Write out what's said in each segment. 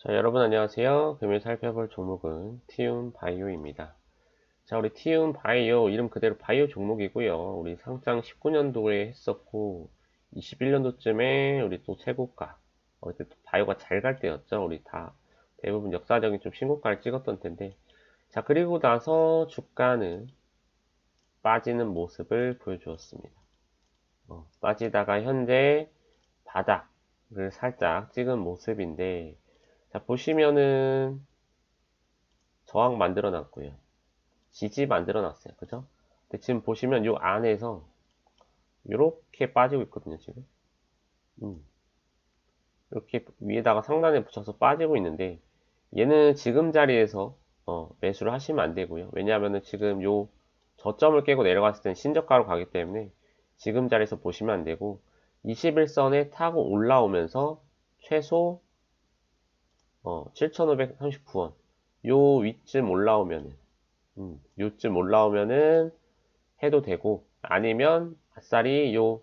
자, 여러분 안녕하세요. 금일 살펴볼 종목은 티움 바이오입니다. 자, 우리 티움 바이오 이름 그대로 바이오 종목이고요. 우리 상장 19년도에 했었고 21년도쯤에 우리 또 최고가 어, 그때 또 바이오가 잘 갈 때였죠. 우리 다 대부분 역사적인 좀 신고가를 찍었던 텐데 자, 그리고 나서 주가는 빠지는 모습을 보여주었습니다. 어, 빠지다가 현재 바닥을 살짝 찍은 모습인데 자, 보시면은 저항 만들어 놨고요. 지지 만들어 놨어요. 그죠? 근데 지금 보시면 요 안에서 이렇게 빠지고 있거든요, 지금. 음. 이렇게 위에다가 상단에 붙여서 빠지고 있는데 얘는 지금 자리에서 어, 매수를 하시면 안 되고요. 왜냐하면은 지금 요 저점을 깨고 내려갔을 땐 신저가로 가기 때문에 지금 자리에서 보시면 안 되고 21선에 타고 올라오면서 최소 어, 7,539원. 요 위쯤 올라오면은, 음, 요쯤 올라오면은 해도 되고, 아니면 아싸리 요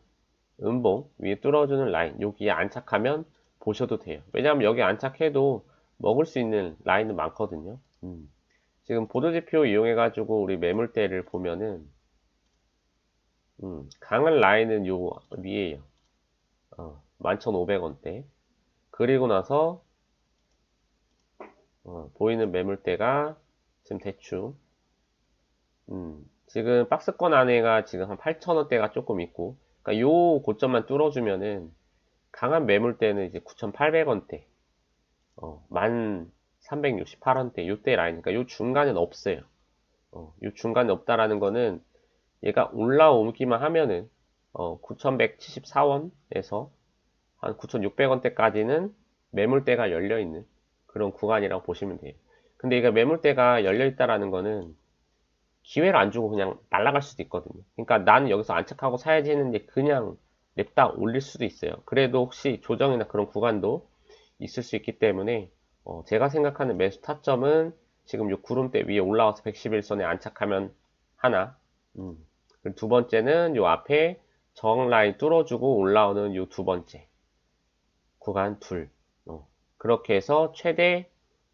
음봉 위에 뚫어주는 라인, 여기에 안착하면 보셔도 돼요. 왜냐하면 여기 안착해도 먹을 수 있는 라인은 많거든요. 음. 지금 보도지표 이용해가지고 우리 매물대를 보면은, 음, 강한 라인은 요 위에요. 어, 11,500원대. 그리고 나서 어, 보이는 매물대가 지금 대충 음, 지금 박스권 안에가 지금 한 8,000원대가 조금 있고 그러니까 요 고점만 뚫어주면은 강한 매물대는 이제 9,800원대 어, 1,368원대 요때 라인. 그러니까 요 중간은 없어요. 어, 요 중간에 없다라는 거는 얘가 올라오기만 하면은 어, 9,174원에서 한 9,600원대까지는 매물대가 열려있는 그런 구간이라고 보시면 돼요. 근데 이게 매물대가 열려있다라는 거는 기회를 안 주고 그냥 날아갈 수도 있거든요. 그러니까 나는 여기서 안착하고 사야지 했는데 그냥 냅다 올릴 수도 있어요. 그래도 혹시 조정이나 그런 구간도 있을 수 있기 때문에 어 제가 생각하는 매수 타점은 지금 이 구름대 위에 올라와서 111선에 안착하면 하나 음. 두 번째는 이 앞에 저항 라인 뚫어주고 올라오는 이두 번째 구간 둘 그렇게 해서 최대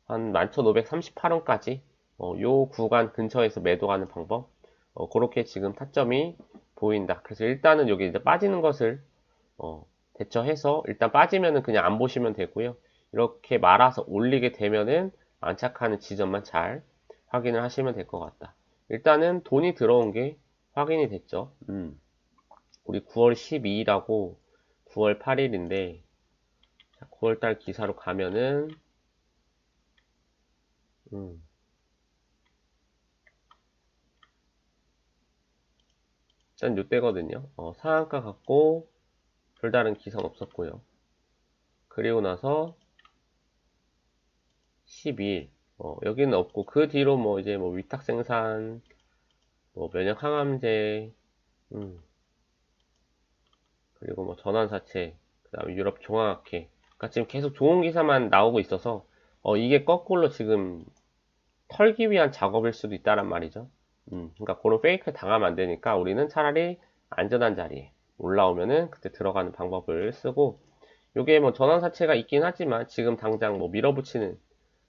한 11,538원까지 어, 요 구간 근처에서 매도하는 방법 어, 그렇게 지금 타점이 보인다. 그래서 일단은 여기 이제 빠지는 것을 어, 대처해서 일단 빠지면은 그냥 안 보시면 되고요. 이렇게 말아서 올리게 되면은 안착하는 지점만 잘 확인을 하시면 될 것 같다. 일단은 돈이 들어온 게 확인이 됐죠. 음. 우리 9월 12일하고 9월 8일인데 9월달 기사로 가면은 음. 일단 요때거든요. 어, 상한가 갖고 별다른 기사는 없었고요. 그리고 나서 12일 어, 여기는 없고 그 뒤로 뭐 이제 뭐 위탁 생산 뭐 면역 항암제 음. 그리고 뭐 전환사체 그 다음에 유럽 종합학회 그러니까 지금 계속 좋은 기사만 나오고 있어서 어, 이게 거꾸로 지금 털기 위한 작업일 수도 있다란 말이죠. 음, 그러니까 그런 페이크 당하면 안 되니까 우리는 차라리 안전한 자리에 올라오면은 그때 들어가는 방법을 쓰고 이게 뭐 전환 사채가 있긴 하지만 지금 당장 뭐 밀어붙이는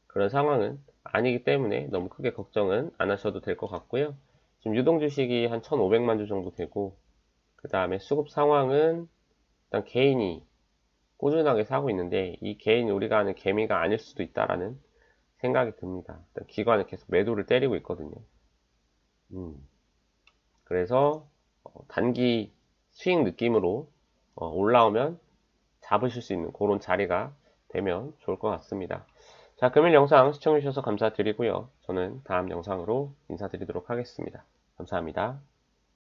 그런 상황은 아니기 때문에 너무 크게 걱정은 안 하셔도 될 것 같고요. 지금 유동 주식이 한 1,500만 주 정도 되고 그 다음에 수급 상황은 일단 개인이 꾸준하게 사고 있는데 이 개인 우리가 아는 개미가 아닐 수도 있다라는 생각이 듭니다. 기관은 계속 매도를 때리고 있거든요. 음. 그래서 어, 단기 수익 느낌으로 어, 올라오면 잡으실 수 있는 그런 자리가 되면 좋을 것 같습니다. 자, 금일 영상 시청해주셔서 감사드리고요. 저는 다음 영상으로 인사드리도록 하겠습니다. 감사합니다.